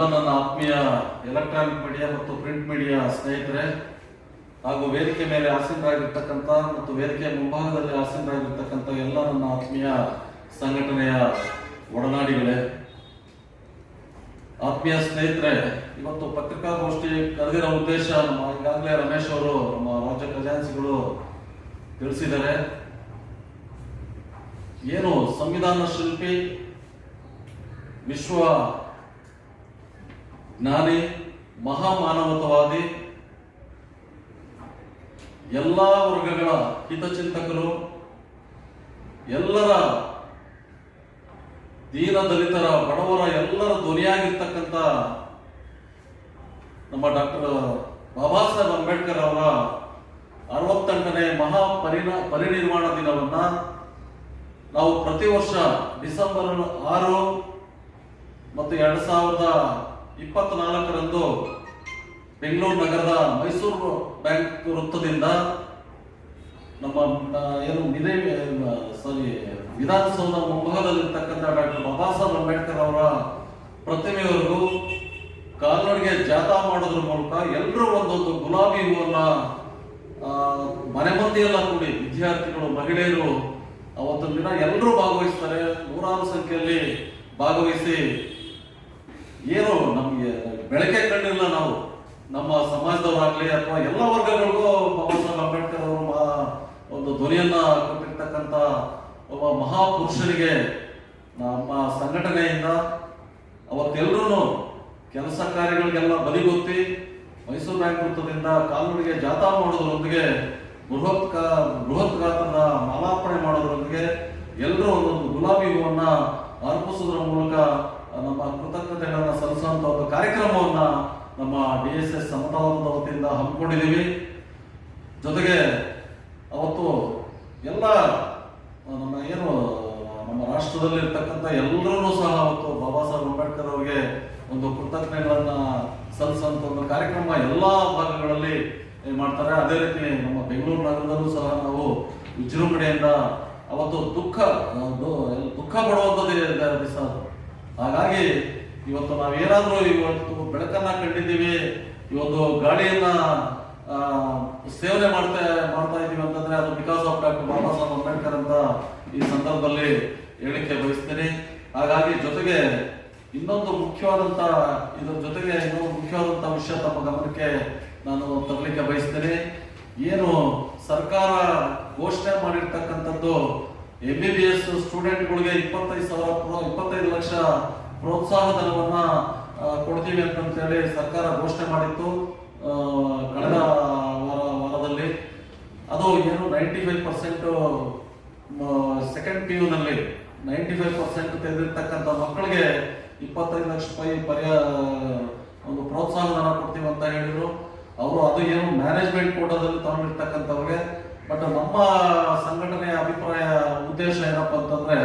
ಎಲ್ಲ ನನ್ನ ಆತ್ಮೀಯ ಎಲೆಕ್ಟ್ರಾನಿಕ್ ಮೀಡಿಯಾ ಮತ್ತು ಪ್ರಿಂಟ್ ಮೀಡಿಯಾ ಸ್ನೇಹಿತರೆ, ಹಾಗೂ ವೇದಿಕೆ ಮೇಲೆ ಆಸೀನರಾಗಿರ್ತಕ್ಕಂಥ ಮತ್ತು ವೇದಿಕೆಯ ಮುಂಭಾಗದಲ್ಲಿ ಆಸೀನರಾಗಿರ್ತಕ್ಕಂಥ ಎಲ್ಲ ನನ್ನ ಆತ್ಮೀಯ ಸಂಘಟನೆಯ ಒಡನಾಡಿಗಳೇ, ಆತ್ಮೀಯ ಸ್ನೇಹಿತರೆ, ಇವತ್ತು ಪತ್ರಿಕಾಗೋಷ್ಠಿ ಕರೆದಿರೋ ಉದ್ದೇಶ ನಮ್ಮ ಈಗಾಗಲೇ ರಮೇಶ್ ಅವರು ನಮ್ಮ ರಾಜ್ಯ ಖಜಾನ್ಸಿಗಳು ತಿಳಿಸಿದ್ದಾರೆ. ಏನು ಸಂವಿಧಾನ ಶಿಲ್ಪಿ ವಿಶ್ವ ಜ್ಞಾನಿ ಮಹಾಮಾನವತವಾದಿ. ಎಲ್ಲ ವರ್ಗಗಳ ಹಿತಚಿಂತಕರು, ಎಲ್ಲರ ದೀನ ದಲಿತರ ಬಡವರ ಎಲ್ಲರ ಧ್ವನಿಯಾಗಿರ್ತಕ್ಕಂಥ ನಮ್ಮ ಡಾಕ್ಟರ್ ಬಾಬಾ ಸಾಹೇಬ್ ಅಂಬೇಡ್ಕರ್ ಅವರ ಅರವತ್ತೆಂಟನೇ ಮಹಾ ಪರಿಣ, ಪರಿನಿರ್ವಾಣ ದಿನವನ್ನ ನಾವು ಪ್ರತಿ ವರ್ಷ ಡಿಸೆಂಬರ್ ಆರು ಮತ್ತು ಎರಡ್ ಸಾವಿರದ ಇಪ್ಪತ್ನಾಲ್ಕರಂದು ಬೆಂಗಳೂರು ನಗರದ ಮೈಸೂರು ಬ್ಯಾಂಕ್ ವೃತ್ತದಿಂದ ನಮ್ಮ ಏನು ವಿಧೇ ಸಾರಿ, ವಿಧಾನಸೌಧ ಮುಂಭಾಗದಲ್ಲಿರ್ತಕ್ಕಂಥ ಡಾಕ್ಟರ್ ಬಾಬಾ ಸಾಹೇಬ್ ಅಂಬೇಡ್ಕರ್ ಅವರ ಪ್ರತಿಮೆಯವರೆಗೂ ಕಾಲ್ನಡಿಗೆ ಜಾಥಾ ಮಾಡೋದ್ರ ಮೂಲಕ ಎಲ್ಲರೂ ಒಂದೊಂದು ಗುಲಾಬಿ ಹೂವನ್ನ ಮನೆ ಮಂದಿಯೆಲ್ಲ ಕೂಡಿ ವಿದ್ಯಾರ್ಥಿಗಳು, ಮಹಿಳೆಯರು ಅವತ್ತೊಂದು ದಿನ ಎಲ್ಲರೂ ಭಾಗವಹಿಸ್ತಾರೆ. ನೂರಾರು ಸಂಖ್ಯೆಯಲ್ಲಿ ಭಾಗವಹಿಸಿ ಏನು ನಮಗೆ ಬೆಳಕೆ ಕಂಡಿಲ್ಲ ನಾವು. ನಮ್ಮ ಸಮಾಜದವರಾಗ್ಲಿ ಅಥವಾ ಎಲ್ಲ ವರ್ಗಗಳಿಗೂ ಬಾಬಾ ಸಾಹೇಬ್ ಅಂಬೇಡ್ಕರ್ ಅವರು ಒಂದು ಧ್ವನಿಯನ್ನ ಕೊಟ್ಟಿರ್ತಕ್ಕಂಥ ಒಬ್ಬ ಮಹಾಪುರುಷರಿಗೆ ನಮ್ಮ ಸಂಘಟನೆಯಿಂದ ಅವತ್ತೆಲ್ಲರೂ ಕೆಲಸ ಕಾರ್ಯಗಳಿಗೆಲ್ಲ ಬದಿಗೊತ್ತಿ ಮೈಸೂರು ಬ್ಯಾಂಕ್ ವೃತ್ತದಿಂದ ಕಾಲ್ನಡಿಗೆ ಜಾಥಾ ಮಾಡೋದ್ರೊಂದಿಗೆ ಬೃಹತ್ ಕಾ- ಬೃಹತ್ ಗಾತ್ರದ ಮಾಲಾರ್ಪಣೆ ಮಾಡೋದ್ರೊಂದಿಗೆ ಎಲ್ಲರೂ ಒಂದೊಂದು ಗುಲಾಬಿ ಹೂವನ್ನ ಅರ್ಪಿಸೋದ್ರ ಮೂಲಕ ನಮ್ಮ ಕೃತಜ್ಞತೆಗಳನ್ನು ಸಲ್ಲಿಸುವಂತ ಒಂದು ಕಾರ್ಯಕ್ರಮವನ್ನ ನಮ್ಮ ಡಿ ಎಸ್ ಎಸ್ ಸಮತಾವಂತ ವತಿಯಿಂದ ಹಮ್ಮಿಕೊಂಡಿದ್ದೀವಿ ಜೊತೆಗೆ ಅವತ್ತು ಎಲ್ಲ ನಮ್ಮ ಏನು, ನಮ್ಮ ರಾಷ್ಟ್ರದಲ್ಲಿ ಇರ್ತಕ್ಕಂಥ ಎಲ್ಲರೂ ಸಹ ಅವತ್ತು ಬಾಬಾ ಸಾಹೇಬ್ ಅಂಬೇಡ್ಕರ್ ಅವರಿಗೆ ಒಂದು ಕೃತಜ್ಞತೆಗಳನ್ನು ಸಲ್ಲಿಸುವಂತ ಒಂದು ಕಾರ್ಯಕ್ರಮ ಎಲ್ಲ ಭಾಗಗಳಲ್ಲಿ ಮಾಡ್ತಾರೆ ಅದೇ ರೀತಿ ನಮ್ಮ ಬೆಂಗಳೂರು ನಗರದಲ್ಲೂ ಸಹ ನಾವು ವಿಜೃಂಭಣೆಯಿಂದ ಅವತ್ತು ದುಃಖ ದುಃಖ ಪಡುವಂಥದ್ದು ದಿವಸ. ಹಾಗಾಗಿ ಇವತ್ತು ನಾವೇನಾದರೂ ಇವತ್ತು ಬೆಳಕನ್ನ ಕಂಡಿದ್ದೀವಿ ಗಾಳಿಯನ್ನ ಆ, ಸೇವನೆ ಮಾಡ್ತಾ ಮಾಡ್ತಾ ಇದ್ದೀವಿ ಅಂತಂದ್ರೆ ಅದು because of doctor Baba Saheb Ambedkar ಅಂತ ಈ ಸಂದರ್ಭದಲ್ಲಿ ಹೇಳಿಕೆ ಬಯಸ್ತೀನಿ ಹಾಗಾಗಿ ಜೊತೆಗೆ ಇನ್ನೊಂದು ಮುಖ್ಯವಾದಂತ ಇದ್ರ ಜೊತೆಗೆ ಇನ್ನೊಂದು ಮುಖ್ಯವಾದಂತ ವಿಷಯ ತಮ್ಮ ಗಮನಕ್ಕೆ ನಾನು ತರಲಿಕ್ಕೆ ಬಯಸ್ತೇನೆ. ಏನು ಸರ್ಕಾರ ಘೋಷಣೆ ಮಾಡಿರ್ತಕ್ಕಂಥದ್ದು ಎಂ ಬಿ ಬಿ ಎಸ್ ಸ್ಟೂಡೆಂಟ್ಗಳಿಗೆ ಇಪ್ಪತ್ತೈದು ಸಾವಿರ ಇಪ್ಪತ್ತೈದು ಲಕ್ಷ ಪ್ರೋತ್ಸಾಹ ಧನವನ್ನ ಕೊಡ್ತೀವಿ ಹೇಳಿ ಸರ್ಕಾರ ಘೋಷಣೆ ಮಾಡಿತ್ತು ಕಳೆದ ವಾರ, ವಾರದಲ್ಲಿ. ಅದು ಏನು ninety five percent second P ನಲ್ಲಿ ನೈಂಟಿ ಫೈವ್ ಪರ್ಸೆಂಟ್ ತೆಗೆದಿರ್ತಕ್ಕಂಥ ಮಕ್ಕಳಿಗೆ ಇಪ್ಪತ್ತೈದು ಲಕ್ಷ ರೂಪಾಯಿ ಪರ್ಯ, ಒಂದು ಪ್ರೋತ್ಸಾಹ ಧನ ಕೊಡ್ತೀವಿ ಅಂತ ಹೇಳಿದ್ರು. ಅವರು ಅದು ಏನು ಮ್ಯಾನೇಜ್ಮೆಂಟ್ ಕೋಟದಲ್ಲಿ ತಗೊಂಡಿರ್ತಕ್ಕಂಥವ್ರಿಗೆ ಬಟ್ ನಮ್ಮ ಸಂಘಟನೆಯ ಅಭಿಪ್ರಾಯ ಉದ್ದೇಶ ಏನಪ್ಪ ಅಂತಂದ್ರೆ,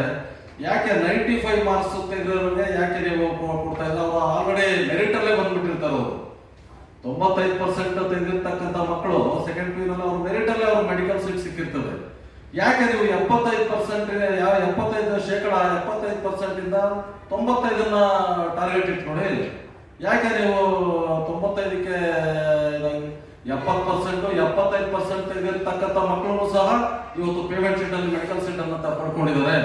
ಯಾಕೆ ನೈಂಟಿ ಫೈವ್ ಮಾರ್ಕ್ಸ್ ತೆಗೆದವ್ರಿಗೆ ಯಾಕೆ ನೀವು ಕೊಡ್ತಾ ಇಲ್ಲ? ಅವರು ಆಲ್ರೆಡಿ ಮೆರಿಟ್ ಅಲ್ಲೇ ಬಂದ್ಬಿಟ್ಟಿರ್ತಾರೆ ಅವರು. ತೊಂಬತ್ತೈದು ಪರ್ಸೆಂಟ್ ತೆಗೆದಿರ್ತಕ್ಕಂಥ ಮಕ್ಕಳು ಸೆಕೆಂಡ್ ಪಿ ನಲ್ಲಿ ಅವ್ರ ಮೆರಿಟ್ ಅವ್ರ ಮೆಡಿಕಲ್ ಸೀಟ್ ಸಿಕ್ಕಿರ್ತದೆ ಯಾಕೆ ನೀವು ಎಪ್ಪತ್ತೈದು ಪರ್ಸೆಂಟ್ ಯಾವ ಎಪ್ಪತ್ತೈದು ಶೇಕಡ, ಎಪ್ಪತ್ತೈದು ಪರ್ಸೆಂಟ್ ಇಂದ ತೊಂಬತ್ತೈದನ್ನ ಟಾರ್ಗೆಟ್ ಇಟ್ಕೊಳ್ಳಿ? ಯಾಕೆ ನೀವು ತೊಂಬತ್ತೈದಕ್ಕೆ ಎಪ್ಪತ್ತು ಪರ್ಸೆಂಟ್ ಎಪ್ಪತ್ತೈದು ಪರ್ಸೆಂಟ್ ಇರತಕ್ಕಂಥ ಮಕ್ಕಳು ಸಹ ಇವತ್ತು ಪೇಮೆಂಟ್ ಶೀಟ್ ಅಲ್ಲಿ ಮೆಡಿಕಲ್ ಸೀಟ್ ಅನ್ನ ಪಡ್ಕೊಂಡಿದ್ದಾರೆ.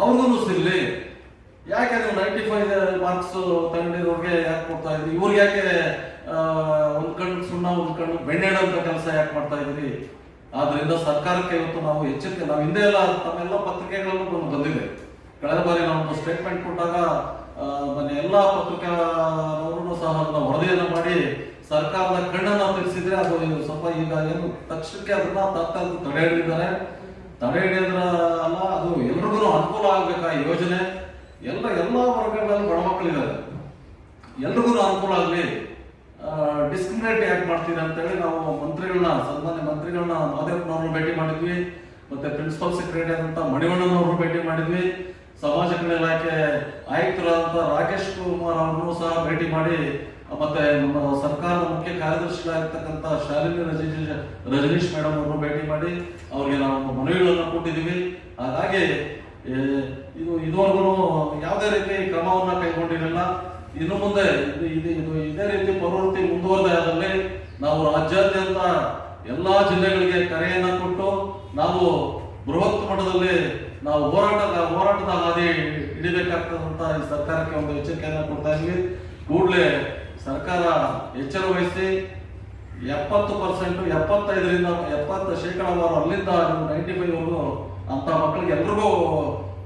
ಅವ್ರಿಗೂ ಸಿರ್ಲಿ ಯಾಕೆ ನೀವು ನೈಂಟಿ ಫೈವ್ ಮಾರ್ಕ್ಸ್ ತಗೊಂಡಿರೋರಿಗೆ ಯಾಕೆ ಕೊಡ್ತಾ ಇದ್ರಿ? ಇವ್ರಿಗೆ ಯಾಕೆ ಒಂದ್ ಕಣ್ಣು ಸುಣ್ಣ, ಒಂದ್ ಕಣ್ಣು ಬೆಣ್ಣೆಡಂತ ಕೆಲಸ ಯಾಕೆ ಮಾಡ್ತಾ ಇದ್ರಿ ಆದ್ರಿಂದ ಸರ್ಕಾರಕ್ಕೆ ಇವತ್ತು ನಾವು ಎಚ್ಚರಿಕೆ, ನಾವು ಹಿಂದೆ ಎಲ್ಲ, ತಮ್ಮೆಲ್ಲ ಪತ್ರಿಕೆಗಳನ್ನು ಬಂದು ಬಂದಿದೆ. ಕಳೆದ ಬಾರಿ ನಾವು ಸ್ಟೇಟ್ಮೆಂಟ್ ಕೊಟ್ಟಾಗ ಮನೆ ಎಲ್ಲಾ ಸಹ ವರದಿಯನ್ನ ಮಾಡಿ ಸರ್ಕಾರದ ಕಣ್ಣನ್ನ ತಿಳಿಸಿದ್ರೆ ಅದು ಸ್ವಲ್ಪ ಈಗ ಏನು ತಕ್ಷಣಕ್ಕೆ ಅದನ್ನ ತಾತ್ಕಾಲಿಕ ತಡೆ ಹಿಡಿದಿದ್ದಾರೆ ತಡೆ ಹಿಡಿಯೋದ್ರ ಅಲ್ಲ ಅದು ಎಲ್ರಿಗೂ ಅನುಕೂಲ ಆಗ್ಬೇಕು ಆ ಯೋಜನೆ? ಎಲ್ಲ ಎಲ್ಲ ವರ್ಗಗಳಲ್ಲಿ ಬಡ ಮಕ್ಕಳಿದ್ದಾರೆ. ಎಲ್ರಿಗೂ ಅನುಕೂಲ ಆಗಲಿ. ಡಿಸ್ಕ್ರಿಮಿನೇಟ್ ಯಾಕೆ ಮಾಡ್ತೀರಿ ಅಂತೇಳಿ ನಾವು ಮಂತ್ರಿಗಳನ್ನ, ಸನ್ಮಾನ್ಯ ಮಂತ್ರಿಗಳನ್ನ ಮಹದೇವನವ್ರನ್ನ ಭೇಟಿ ಮಾಡಿದ್ವಿ. ಮತ್ತೆ ಪ್ರಿನ್ಸಿಪಲ್ ಸೆಕ್ರೆಟರಿ ಆದಂತ ಮಣಿವಣ್ಣನವ್ರನ್ನ ಭೇಟಿ ಮಾಡಿದ್ವಿ. ಸಮಾಜ ಕಲ್ಯಾಣ ಇಲಾಖೆ ಆಯುಕ್ತರಾದಂತ ರಾಕೇಶ್ ಕುಮಾರ್ ಅವರನ್ನು ಸಹ ಭೇಟಿ ಮಾಡಿ ಮತ್ತೆ ನಮ್ಮ ಸರ್ಕಾರದ ಮುಖ್ಯ ಕಾರ್ಯದರ್ಶಿಗಳಾಗಿರ್ತಕ್ಕಂಥ ಶಾಲಿನಿ ರಜನೀಶ್ ರಜನೀಶ್ ಮೇಡಮ್ ಅವರನ್ನು ಭೇಟಿ ಮಾಡಿ ಅವರಿಗೆ ನಾವು ಮನವಿಗಳನ್ನು ಕೊಟ್ಟಿದ್ದೀವಿ. ಹಾಗಾಗಿ ಇದು ಇದುವರೆಗೂ ಯಾವುದೇ ರೀತಿ ಕ್ರಮವನ್ನ ಕೈಗೊಂಡಿರಲಿಲ್ಲ. ಇನ್ನು ಮುಂದೆ ಇದು ಇದೇ ರೀತಿ ಪ್ರವೃತ್ತಿ ಮುಂದುವರೆದಲ್ಲಿ ನಾವು ರಾಜ್ಯಾದ್ಯಂತ ಎಲ್ಲಾ ಜಿಲ್ಲೆಗಳಿಗೆ ಕರೆಯನ್ನ ಕೊಟ್ಟು ನಾವು ಬೃಹತ್ ಮಟ್ಟದಲ್ಲಿ ನಾವು ಹೋರಾಟದ ಹೋರಾಟದ ಹಾದಿ ಹಿಡಿಬೇಕಾಗ್ತದಂತ ಈ ಸರ್ಕಾರಕ್ಕೆ ಒಂದು ಎಚ್ಚರಿಕೆಯನ್ನು ಕೊಡ್ತಾ ಇದ್ವಿ ಕೂಡಲೇ ಸರ್ಕಾರ ಎಚ್ಚರ ವಹಿಸಿ ಎಪ್ಪತ್ತು ಪರ್ಸೆಂಟ್, ಎಪ್ಪತ್ತೈದರಿಂದ ಎಪ್ಪತ್ತು ಶೇಕಡಾವಾರು ಅಲ್ಲಿಂದ ನೀವು ನೈಂಟಿ ಫೈವ್ ಅಂಥ ಮಕ್ಕಳಿಗೆ ಎಲ್ರಿಗೂ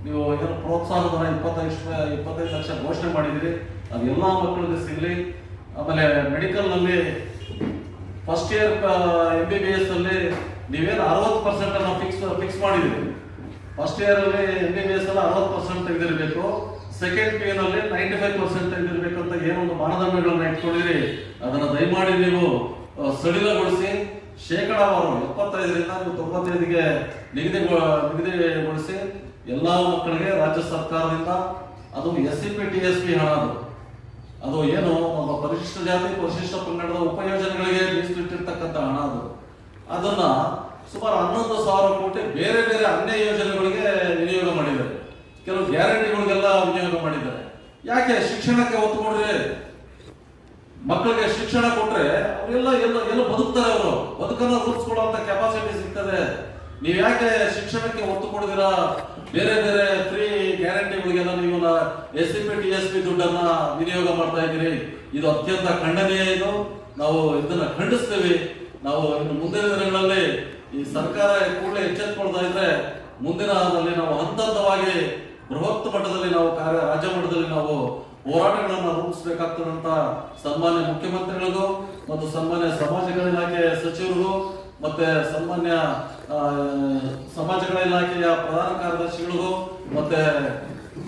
ನೀವು ಏನು ಪ್ರೋತ್ಸಾಹಧನ ಇಪ್ಪತ್ತೈದು ಶ- ಇಪ್ಪತ್ತೈದು ಲಕ್ಷ ಘೋಷಣೆ ಮಾಡಿದಿರಿ ಎಲ್ಲ ಮಕ್ಕಳಿಗೆ ಸಿಗಲಿ. ಆಮೇಲೆ ಮೆಡಿಕಲ್ನಲ್ಲಿ first year M B B S ಅಲ್ಲಿ ನೀವೇನು ಅರವತ್ತು ಪರ್ಸೆಂಟನ್ನು ಫಿಕ್ಸ್ ಫಿಕ್ಸ್ ಮಾಡಿದ್ದೀರಿ. ಫಸ್ಟ್ ಇಯರಲ್ಲಿ ಎಂ ಬಿ ಬಿ ಎಸ್ ಅಲ್ಲಿ ಅರವತ್ತು ಪರ್ಸೆಂಟ್ ತೆಗೆದಿರಬೇಕು. ಸೆಕೆಂಡ್ ಪಿ ನಲ್ಲಿ ನೈಂಟಿ ಫೈವ್ ಪರ್ಸೆಂಟ್ ತೆಗೆದಿರಬೇಕು ಅಂತ ಏನೊಂದು ಮಾನದಂಡಗಳನ್ನ ಇಟ್ಕೊಂಡಿರಿ. ಅದನ್ನ ದಯಮಾಡಿ ನೀವು ಸಡಿಲಗೊಳಿಸಿ ಶೇಕಡಾವಾರು ಎಪ್ಪತ್ತೈದರಿಂದ ತೊಂಬತ್ತೈದಿಗೆ ನಿಗದಿ, ನಿಗದಿಗೊಳಿಸಿ ಎಲ್ಲಾ ಮಕ್ಕಳಿಗೆ ರಾಜ್ಯ ಸರ್ಕಾರದಿಂದ. ಅದು S C P T S P ಹಣ ಅದು. ಅದು ಏನು, ನಮ್ಮ ಪರಿಶಿಷ್ಟ ಜಾತಿ, ಪರಿಶಿಷ್ಟ ಪಂಗಡದ ಉಪಯೋಜನೆಗಳಿಗೆ ಮೀಸಲಿಟ್ಟಿರ್ತಕ್ಕಂಥ ಹಣ ಅದು. ಅದನ್ನ ಸುಮಾರು ಹನ್ನೊಂದು ಸಾವಿರ ಕೋಟಿ ಬೇರೆ ಬೇರೆ ಅನ್ಯ ಯೋಜನೆಗಳಿಗೆ ವಿನಿಯೋಗ ಮಾಡಿದ್ದಾರೆ. ಕೆಲವು ಗ್ಯಾರಂಟಿಗಳಿಗೆಲ್ಲ ವಿನಿಯೋಗ ಮಾಡಿದ್ದಾರೆ. ಯಾಕೆ ಶಿಕ್ಷಣಕ್ಕೆ ಒತ್ತು ಕೊಡ್ರಿ? ಮಕ್ಕಳಿಗೆ ಶಿಕ್ಷಣ ಕೊಟ್ರೆ ಅವರೆಲ್ಲ ಎಲ್ಲ ಎಲ್ಲ ಬದುಕ್ತಾರೆ ಅವರು. ಬದುಕನ್ನು ರೂಪಿಸ್ಕೊಳ್ಳುವಂತ ಕೆಪಾಸಿಟಿ ಸಿಗ್ತದೆ. ನೀವು ಯಾಕೆ ಶಿಕ್ಷಣಕ್ಕೆ ಒತ್ತು ಕೊಡದಿರಾ ಬೇರೆ ಬೇರೆ ಫ್ರೀ ಗ್ಯಾರಂಟಿಗಳಿಗೆಲ್ಲ ನೀವು S C P T S P ದುಡ್ಡನ್ನ ವಿನಿಯೋಗ ಮಾಡ್ತಾ ಇದ್ದೀರಿ. ಇದು ಅತ್ಯಂತ ಖಂಡನೀಯ ಇದು. ನಾವು ಇದನ್ನ ಖಂಡಿಸ್ತೀವಿ. ನಾವು ಇನ್ನು ಮುಂದಿನ ದಿನಗಳಲ್ಲಿ ಈ ಸರ್ಕಾರ ಕೂಡಲೇ ಎಚ್ಚೆತ್ಕೊಳ್ತಾ ಇದ್ರೆ ಮುಂದಿನ ನಾವು ಹಂತ ಹಂತವಾಗಿ ಬೃಹತ್ ಮಟ್ಟದಲ್ಲಿ ನಾವು ಕಾರ್ಯ ರಾಜ್ಯ ಮಟ್ಟದಲ್ಲಿ ನಾವು ಹೋರಾಟಗಳನ್ನು ರೂಪಿಸಬೇಕಾಗ್ತದಂತ ಸನ್ಮಾನ್ಯ ಮುಖ್ಯಮಂತ್ರಿಗಳಿಗೂ ಮತ್ತು ಸನ್ಮಾನ್ಯ ಸಮಾಜಗಳ ಇಲಾಖೆ ಸಚಿವರಿಗೂ ಮತ್ತೆ ಸನ್ಮಾನ್ಯ ಸಮಾಜಗಳ ಇಲಾಖೆಯ ಪ್ರಧಾನ ಕಾರ್ಯದರ್ಶಿಗಳಿಗೂ ಮತ್ತೆ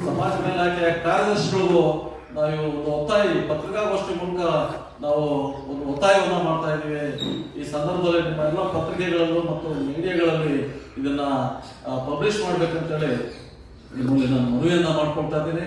ಸಮಾಜಗಳ ಇಲಾಖೆಯ ಕಾರ್ಯದರ್ಶಿಗಳಿಗೂ ನಾವು ಒಂದು ಒತ್ತಾಯ ಪತ್ರಿಕಾಗೋಷ್ಠಿ ಮೂಲಕ ನಾವು ಒಂದು ಒತ್ತಾಯವನ್ನು ಮಾಡ್ತಾ ಇದ್ದೀವಿ. ಈ ಸಂದರ್ಭದಲ್ಲಿ ನಿಮ್ಮ ಎಲ್ಲ ಪತ್ರಿಕೆಗಳಲ್ಲೂ ಮತ್ತು ಮೀಡಿಯಾಗಳಲ್ಲಿ ಇದನ್ನ ಪಬ್ಲಿಷ್ ಮಾಡ್ಬೇಕಂತೇಳಿ ನಿಮ್ಮಲ್ಲಿ ನಾನು ಮನವಿಯನ್ನ ಮಾಡ್ಕೊಳ್ತಾ ಇದ್ದೀನಿ